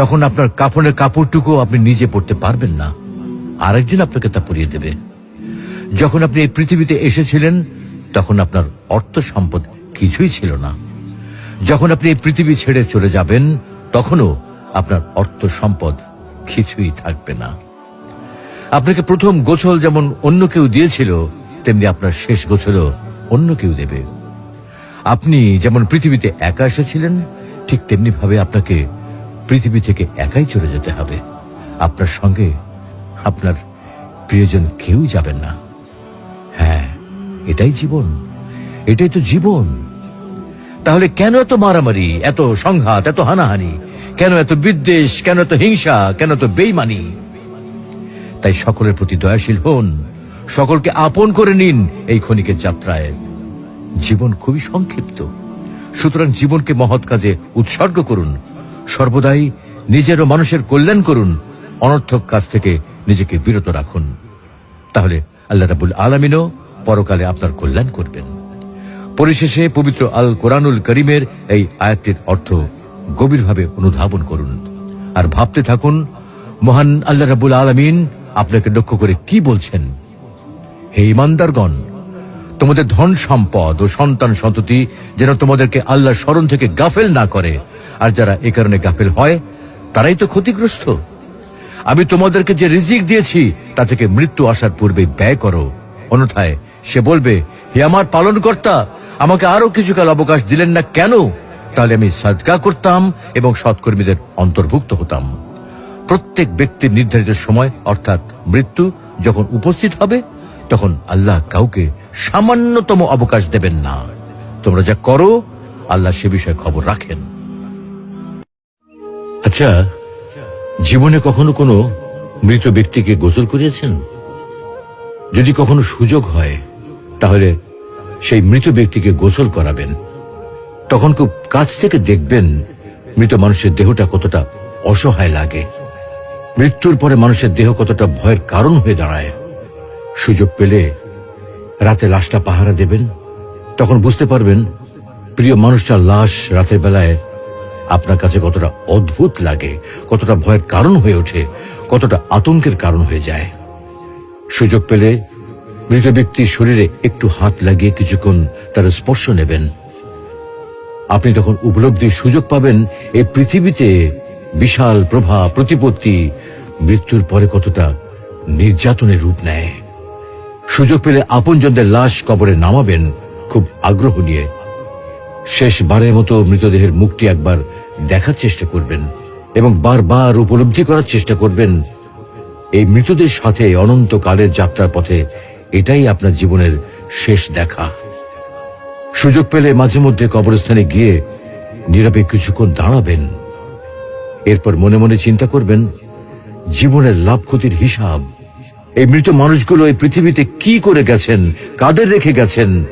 তখন আপনার কাপড়ের কাপড়টুকু আপনি নিজে পড়তে পারবেন না। আরেকজন আপনাকে তা পরিয়ে দেবে। যখন আপনি এই পৃথিবীতে এসেছিলেন, তখন আপনার অর্থ সম্পদ কিছুই ছিল না। যখন আপনি এই পৃথিবী ছেড়ে চলে যাবেন, তখনও আপনার অর্থ সম্পদ কিছুই থাকবে না। আপনাকে প্রথম গোছল যেমন অন্য কেউ দিয়েছিল, তেমনি আপনার শেষ গোছলও অন্য কেউ দেবে। আপনি যেমন পৃথিবীতে একা এসেছিলেন, ঠিক তেমনি ভাবে আপনাকে পৃথিবী থেকে একাই চলে যেতে হবে। আপনার সঙ্গে আপনার প্রিয়জন কেউ যাবেন না। হ্যাঁ এটাই জীবন। এটাই তো জীবন। তাহলে কেন এত মারামারি, এত সংঘাত, এত হানাহানি? কেন এত বিদ্বেষ? কেন এত হিংসা? কেন এত বেইমানি? তাই সকলের প্রতি দয়াশীল হন। সকলকে আপন করে নিন এই ক্ষণিকের যাত্রায়। জীবন খুবই সংক্ষিপ্ত। সুতরাং জীবনকে মহৎ কাজে উৎসর্গ করুন। সর্বদাই নিজের ও মানুষের কল্যাণ করুন, অনর্থক কাজ থেকে নিজেকে বিরত রাখুন। তাহলে আল্লাহ রাবুল আলমিনও পরকালে আপনার কল্যাণ করবেন। পরিশেষে পবিত্র আল কোরআনুল করিমের এই আয়াতটির অর্থ গভীরভাবে অনুধাবন করুন। আর ভাবতে থাকুন, মহান আল্লাহ রাবুল আলমিন আপনাকে লক্ষ্য করে কি বলছেন? হে ইমানদারগণ, তোমাদের ধন সম্পদ ও সন্তান সন্ততি যেন তোমাদেরকে আল্লাহর স্মরণ থেকে গাফেল না করে আর যারা এ কারণে গাফেল হয়, তারাই তো ক্ষতিগ্রস্ত। আমি তোমাদেরকে যে রিজিক দিয়েছি, তা থেকে মৃত্যু আসার পূর্বে ব্যয় করো। অন্যথায় সে বলবে, হে আমার পালনকর্তা, আমাকে আরও কিছুকাল অবকাশ দিলেন না কেন? তাহলে আমি সাদকা করতাম এবং সৎকর্মীদের অন্তর্ভুক্ত হতাম। প্রত্যেক ব্যক্তির নির্ধারিত সময়, অর্থাৎ মৃত্যু, যখন উপস্থিত হবে, তখন আল্লাহ কাউকে সামান্যতম অবকাশ দেবেন না। তোমরা যা করো, আল্লাহ সে বিষয়ে খবর রাখেন। আচ্ছা জীবনে কখনো কোনো মৃত ব্যক্তিকে গোসল করিয়েছেন? যদি কখনো সুযোগ হয়, তাহলে সেই মৃত ব্যক্তিকে গোসল করাবেন। তখন খুব কাছ থেকে দেখবেন মৃত মানুষের দেহটা কতটা অসহায় লাগে। মৃত্যুর পরে মানুষের দেহ কতটা ভয়ের কারণ হয়ে দাঁড়ায়। সুযোগ পেলে রাতে লাশটা পাহারা দেবেন। তখন বুঝতে পারবেন, প্রিয় মানুষটার লাশ রাতের বেলায় আপনার কাছে কতটা অদ্ভুত লাগে, কতটা ভয়ের কারণ হয়ে ওঠে, কতটা আতঙ্কের কারণ হয়ে যায়। সুযোগ পেলে মৃত ব্যক্তির শরীরে একটু হাত লাগিয়ে কিছুক্ষণ তার স্পর্শ নেবেন। আপনি তখন উপলব্ধির সুযোগ পাবেন এই পৃথিবীতে বিশাল প্রভা প্রতিপত্তি মৃত্যুর পরে কতটা নির্যাতনের রূপ নেয়। সুযোগ পেলে আপনজনদের লাশ কবরে নামাবেন, খুব আগ্রহ নিয়ে। শেষবারের মতো মৃতদেহের মুখটি একবার দেখার চেষ্টা করবেন এবং বারবার উপলব্ধি করার চেষ্টা করবেন। এই মৃতদের সাথে অনন্তকালের যাত্রার পথে এটাই আপনার জীবনের শেষ দেখা। সুযোগ পেলে মাঝে মধ্যে কবরস্থানে গিয়ে নীরবে কিছুক্ষণ দাঁড়াবেন। এরপর মনে মনে চিন্তা করবেন, জীবনের লাভ ক্ষতির হিসাব, এই মৃত মানুষগুলো এই পৃথিবীতে কি করে গেছেন, কাদের রেখে গেছেন,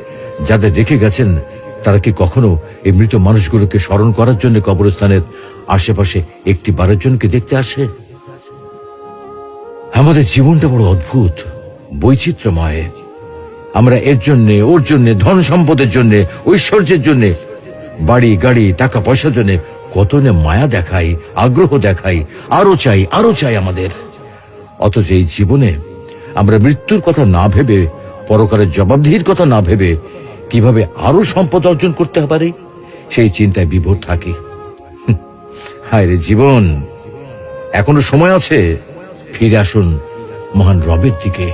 যাদের রেখে গেছেন তারা কি কখনো এই মৃত মানুষগুলোকে স্মরণ করার জন্য কবরস্থানের আশেপাশে একটি বারের জনকে দেখতে আসে? আমাদের জীবনটা বড় অদ্ভুত, বৈচিত্র্যময়। আমরা এর জন্যে, ওর জন্যে, ধন সম্পদের জন্যে, ঐশ্বর্যের জন্যে, বাড়ি, গাড়ি, টাকা, পয়সার জন্যে কত মায়া দেখাই, আগ্রহ দেখাই আরও চাই আরও চাই আমাদের। অথচ এই জীবনে আমরা মৃত্যুর কথা না ভেবে, পরকারের জবাবদিহির কথা না ভেবে কীভাবে আরও সম্পদ অর্জন করতে পারে? সেই চিন্তায় বিভোর থাকে। হায় রে জীবন। এখনও সময় আছে। ফিরে আসুন মহান রবের দিকে।